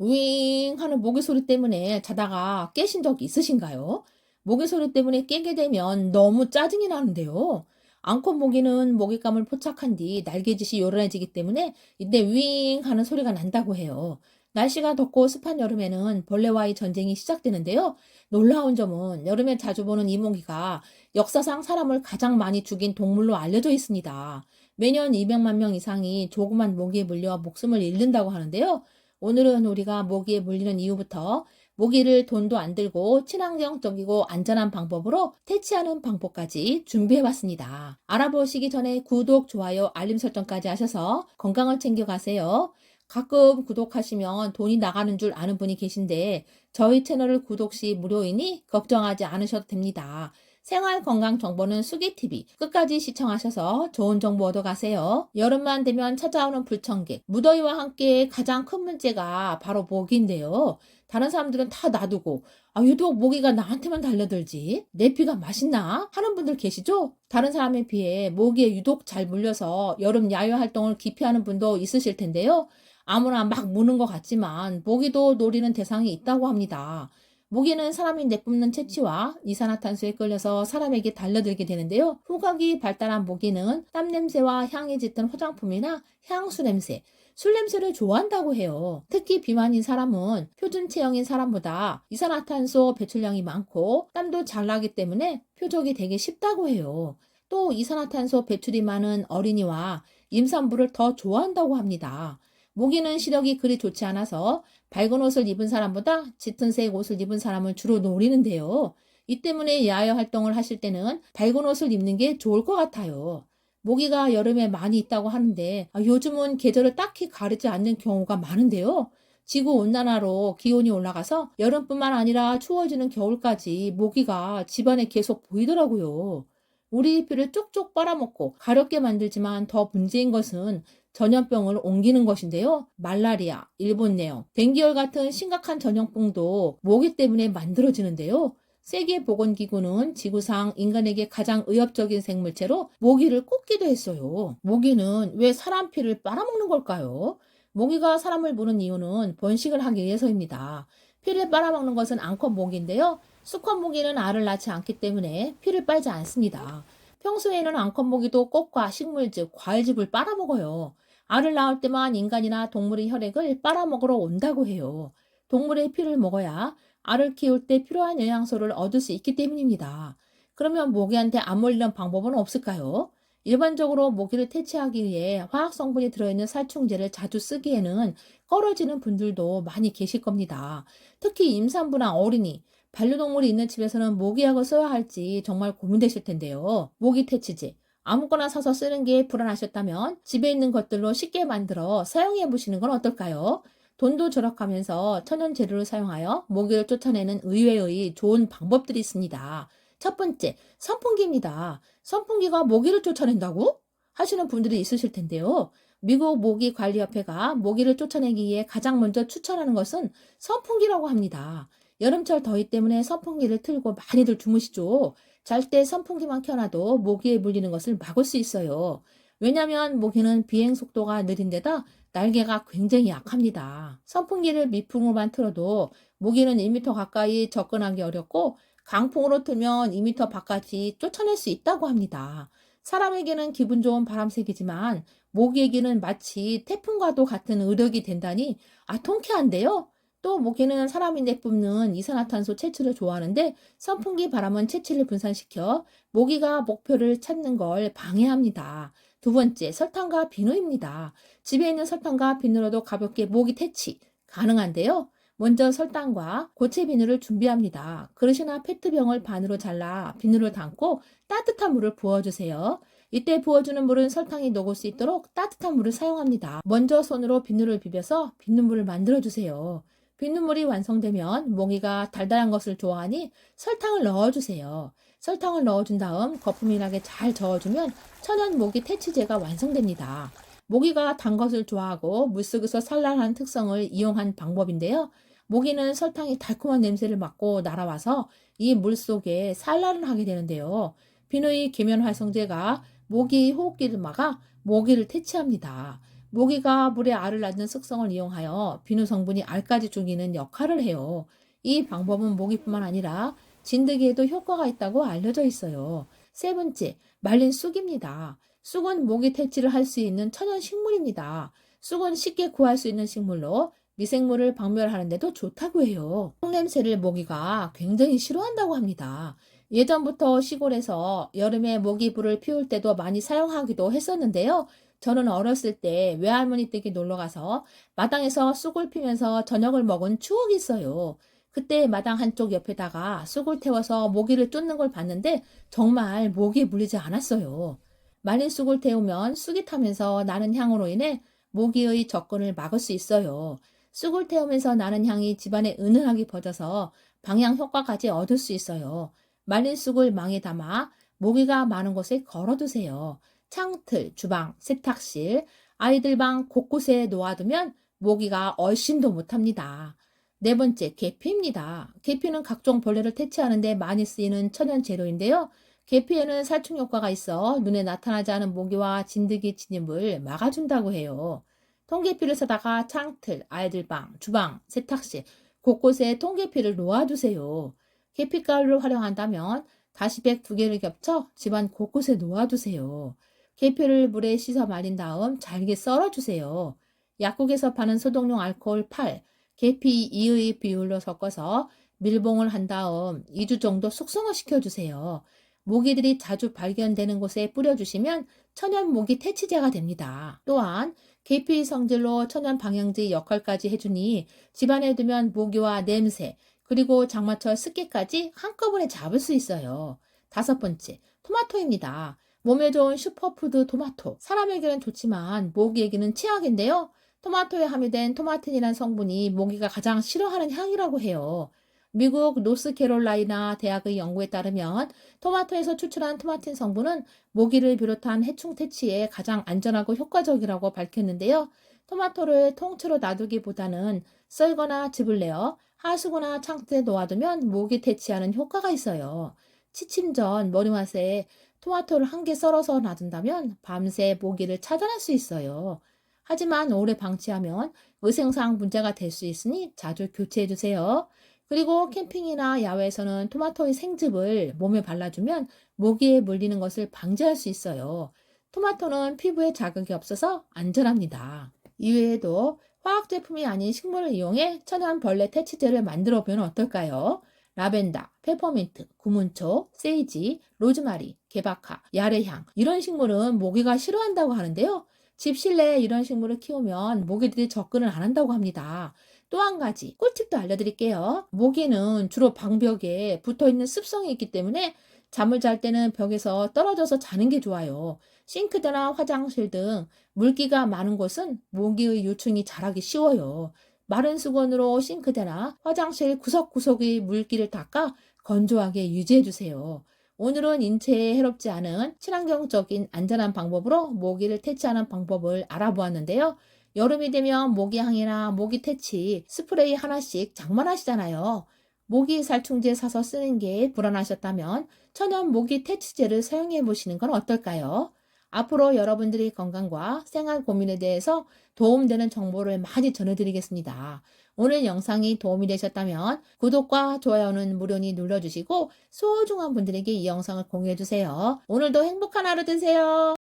윙 하는 모기 소리 때문에 자다가 깨신 적 있으신가요? 모기 소리 때문에 깨게 되면 너무 짜증이 나는데요. 앙컷 모기는 모기감을 포착한 뒤 날개짓이 요란해지기 때문에 이때 윙 하는 소리가 난다고 해요. 날씨가 덥고 습한 여름에는 벌레와의 전쟁이 시작되는데요. 놀라운 점은 여름에 자주 보는 이 모기가 역사상 사람을 가장 많이 죽인 동물로 알려져 있습니다. 매년 200만 명 이상이 조그만 모기에 물려 목숨을 잃는다고 하는데요. 오늘은 우리가 모기에 물리는 이유부터 모기를 돈도 안 들고 친환경적이고 안전한 방법으로 퇴치하는 방법까지 준비해봤습니다. 알아보시기 전에 구독, 좋아요, 알림 설정까지 하셔서 건강을 챙겨가세요. 가끔 구독하시면 돈이 나가는 줄 아는 분이 계신데 저희 채널을 구독 시 무료이니 걱정하지 않으셔도 됩니다. 생활 건강 정보는 수기TV 끝까지 시청하셔서 좋은 정보 얻어가세요. 여름만 되면 찾아오는 불청객, 무더위와 함께 가장 큰 문제가 바로 모기인데요. 다른 사람들은 다 놔두고 아, 유독 모기가 나한테만 달려들지 내 피가 맛있나 하는 분들 계시죠? 다른 사람에 비해 모기에 유독 잘 물려서 여름 야외 활동을 기피하는 분도 있으실 텐데요. 아무나 막 무는 것 같지만 모기도 노리는 대상이 있다고 합니다. 모기는 사람이 내뿜는 채취와 이산화탄소에 끌려서 사람에게 달려들게 되는데요. 후각이 발달한 모기는 땀 냄새와 향이 짙은 화장품이나 향수 냄새, 술 냄새를 좋아한다고 해요. 특히 비만인 사람은 표준 체형인 사람보다 이산화탄소 배출량이 많고 땀도 잘 나기 때문에 표적이 되게 쉽다고 해요. 또 이산화탄소 배출이 많은 어린이와 임산부를 더 좋아한다고 합니다. 모기는 시력이 그리 좋지 않아서 밝은 옷을 입은 사람보다 짙은 색 옷을 입은 사람을 주로 노리는데요. 이 때문에 야외 활동을 하실 때는 밝은 옷을 입는 게 좋을 것 같아요. 모기가 여름에 많이 있다고 하는데 아, 요즘은 계절을 딱히 가리지 않는 경우가 많은데요. 지구 온난화로 기온이 올라가서 여름뿐만 아니라 추워지는 겨울까지 모기가 집안에 계속 보이더라고요. 우리 피를 쪽쪽 빨아먹고 가렵게 만들지만 더 문제인 것은 전염병을 옮기는 것인데요. 말라리아, 일본내염, 댕기열 같은 심각한 전염병도 모기 때문에 만들어지는데요. 세계보건기구는 지구상 인간에게 가장 의협적인 생물체로 모기를 꼽기도 했어요. 모기는 왜 사람 피를 빨아먹는 걸까요? 모기가 사람을 무는 이유는 번식을 하기 위해서입니다. 피를 빨아먹는 것은 앙컷 모기인데요. 수컷 모기는 알을 낳지 않기 때문에 피를 빨지 않습니다. 평소에는 앙컷 모기도 꽃과 식물 즙, 과일즙을 빨아먹어요. 알을 낳을 때만 인간이나 동물의 혈액을 빨아먹으러 온다고 해요. 동물의 피를 먹어야 알을 키울 때 필요한 영양소를 얻을 수 있기 때문입니다. 그러면 모기한테 안 몰리는 방법은 없을까요? 일반적으로 모기를 퇴치하기 위해 화학 성분이 들어있는 살충제를 자주 쓰기에는 꺼려지는 분들도 많이 계실 겁니다. 특히 임산부나 어린이, 반려동물이 있는 집에서는 모기약을 써야 할지 정말 고민되실 텐데요. 모기 퇴치제. 아무거나 사서 쓰는 게 불안하셨다면 집에 있는 것들로 쉽게 만들어 사용해 보시는 건 어떨까요? 돈도 절약하면서 천연 재료를 사용하여 모기를 쫓아내는 의외의 좋은 방법들이 있습니다. 첫 번째, 선풍기입니다. 선풍기가 모기를 쫓아낸다고? 하시는 분들이 있으실 텐데요. 미국 모기관리협회가 모기를 쫓아내기 위해 가장 먼저 추천하는 것은 선풍기라고 합니다. 여름철 더위 때문에 선풍기를 틀고 많이들 주무시죠. 잘 때 선풍기만 켜놔도 모기에 물리는 것을 막을 수 있어요. 왜냐하면 모기는 비행 속도가 느린데다 날개가 굉장히 약합니다. 선풍기를 미풍으로만 틀어도 모기는 1m 가까이 접근하기 어렵고 강풍으로 틀면 2m 바깥이 쫓아낼 수 있다고 합니다. 사람에게는 기분 좋은 바람색이지만 모기에게는 마치 태풍과도 같은 의력이 된다니 아 통쾌한데요. 또 모기는 사람이 내뿜는 이산화탄소 채취를 좋아하는데 선풍기 바람은 채취를 분산시켜 모기가 목표를 찾는 걸 방해합니다. 두 번째, 설탕과 비누입니다. 집에 있는 설탕과 비누로도 가볍게 모기 퇴치 가능한데요. 먼저 설탕과 고체 비누를 준비합니다. 그릇이나 페트병을 반으로 잘라 비누를 담고 따뜻한 물을 부어주세요. 이때 부어주는 물은 설탕이 녹을 수 있도록 따뜻한 물을 사용합니다. 먼저 손으로 비누를 비벼서 비눗물을 만들어주세요. 비눗물이 완성되면 모기가 달달한 것을 좋아하니 설탕을 넣어주세요. 설탕을 넣어준 다음 거품이 나게 잘 저어주면 천연 모기 퇴치제가 완성됩니다. 모기가 단 것을 좋아하고 물속에서 산란하는 특성을 이용한 방법인데요. 모기는 설탕이 달콤한 냄새를 맡고 날아와서 이 물 속에 산란을 하게 되는데요. 비누의 계면 활성제가 모기 호흡기를 막아 모기를 퇴치합니다. 모기가 물에 알을 낳는 습성을 이용하여 비누 성분이 알까지 죽이는 역할을 해요. 이 방법은 모기뿐만 아니라 진드기에도 효과가 있다고 알려져 있어요. 세 번째, 말린 쑥입니다. 쑥은 모기 퇴치를 할 수 있는 천연 식물입니다. 쑥은 쉽게 구할 수 있는 식물로 미생물을 박멸하는데도 좋다고 해요. 똥냄새를 모기가 굉장히 싫어한다고 합니다. 예전부터 시골에서 여름에 모기 불을 피울 때도 많이 사용하기도 했었는데요. 저는 어렸을 때 외할머니 댁에 놀러 가서 마당에서 쑥을 피면서 저녁을 먹은 추억이 있어요. 그때 마당 한쪽 옆에다가 쑥을 태워서 모기를 쫓는 걸 봤는데 정말 모기에 물리지 않았어요. 말린 쑥을 태우면 쑥이 타면서 나는 향으로 인해 모기의 접근을 막을 수 있어요. 쑥을 태우면서 나는 향이 집안에 은은하게 퍼져서 방향 효과까지 얻을 수 있어요. 말린 쑥을 망에 담아 모기가 많은 곳에 걸어두세요. 창틀, 주방, 세탁실, 아이들 방 곳곳에 놓아두면 모기가 얼씬도 못합니다. 네 번째, 계피입니다. 계피는 각종 벌레를 퇴치하는데 많이 쓰이는 천연 재료인데요. 계피에는 살충 효과가 있어 눈에 나타나지 않은 모기와 진드기 진입을 막아준다고 해요. 통계피를 사다가 창틀, 아이들 방, 주방, 세탁실 곳곳에 통계피를 놓아두세요. 계피가루를 활용한다면 다시백 두 개를 겹쳐 집안 곳곳에 놓아두세요. 계피를 물에 씻어 말린 다음 잘게 썰어주세요. 약국에서 파는 소독용 알코올 8, 계피 2의 비율로 섞어서 밀봉을 한 다음 2주 정도 숙성을 시켜주세요. 모기들이 자주 발견되는 곳에 뿌려주시면 천연 모기 퇴치제가 됩니다. 또한 계피 성질로 천연 방향제 역할까지 해주니 집안에 두면 모기와 냄새, 그리고 장마철 습기까지 한꺼번에 잡을 수 있어요. 다섯 번째, 토마토입니다. 몸에 좋은 슈퍼푸드 토마토. 사람에게는 좋지만 모기에게는 최악인데요. 토마토에 함유된 토마틴이라는 성분이 모기가 가장 싫어하는 향이라고 해요. 미국 노스캐롤라이나 대학의 연구에 따르면 토마토에서 추출한 토마틴 성분은 모기를 비롯한 해충 퇴치에 가장 안전하고 효과적이라고 밝혔는데요. 토마토를 통째로 놔두기보다는 썰거나 즙을 내어 하수구나 창틀에 놓아두면 모기 퇴치하는 효과가 있어요. 취침 전 머리맡에 토마토를 한 개 썰어서 놔둔다면 밤새 모기를 차단할 수 있어요. 하지만 오래 방치하면 위생상 문제가 될 수 있으니 자주 교체해 주세요. 그리고 캠핑이나 야외에서는 토마토의 생즙을 몸에 발라주면 모기에 물리는 것을 방지할 수 있어요. 토마토는 피부에 자극이 없어서 안전합니다. 이외에도 화학 제품이 아닌 식물을 이용해 천연 벌레 퇴치제를 만들어 보면 어떨까요? 라벤더, 페퍼민트, 구문초, 세이지, 로즈마리, 개박하, 야레향 이런 식물은 모기가 싫어한다고 하는데요. 집 실내에 이런 식물을 키우면 모기들이 접근을 안 한다고 합니다. 또 한 가지 꿀팁도 알려드릴게요. 모기는 주로 방벽에 붙어 있는 습성이 있기 때문에 잠을 잘 때는 벽에서 떨어져서 자는 게 좋아요. 싱크대나 화장실 등 물기가 많은 곳은 모기의 유충이 자라기 쉬워요. 마른 수건으로 싱크대나 화장실 구석구석의 물기를 닦아 건조하게 유지해 주세요. 오늘은 인체에 해롭지 않은 친환경적인 안전한 방법으로 모기를 퇴치하는 방법을 알아보았는데요. 여름이 되면 모기향이나 모기 퇴치 스프레이 하나씩 장만하시잖아요. 모기 살충제 사서 쓰는 게 불안하셨다면 천연 모기 퇴치제를 사용해 보시는 건 어떨까요? 앞으로 여러분들의 건강과 생활 고민에 대해서 도움되는 정보를 많이 전해드리겠습니다. 오늘 영상이 도움이 되셨다면 구독과 좋아요는 무료니 눌러주시고 소중한 분들에게 이 영상을 공유해주세요. 오늘도 행복한 하루 되세요.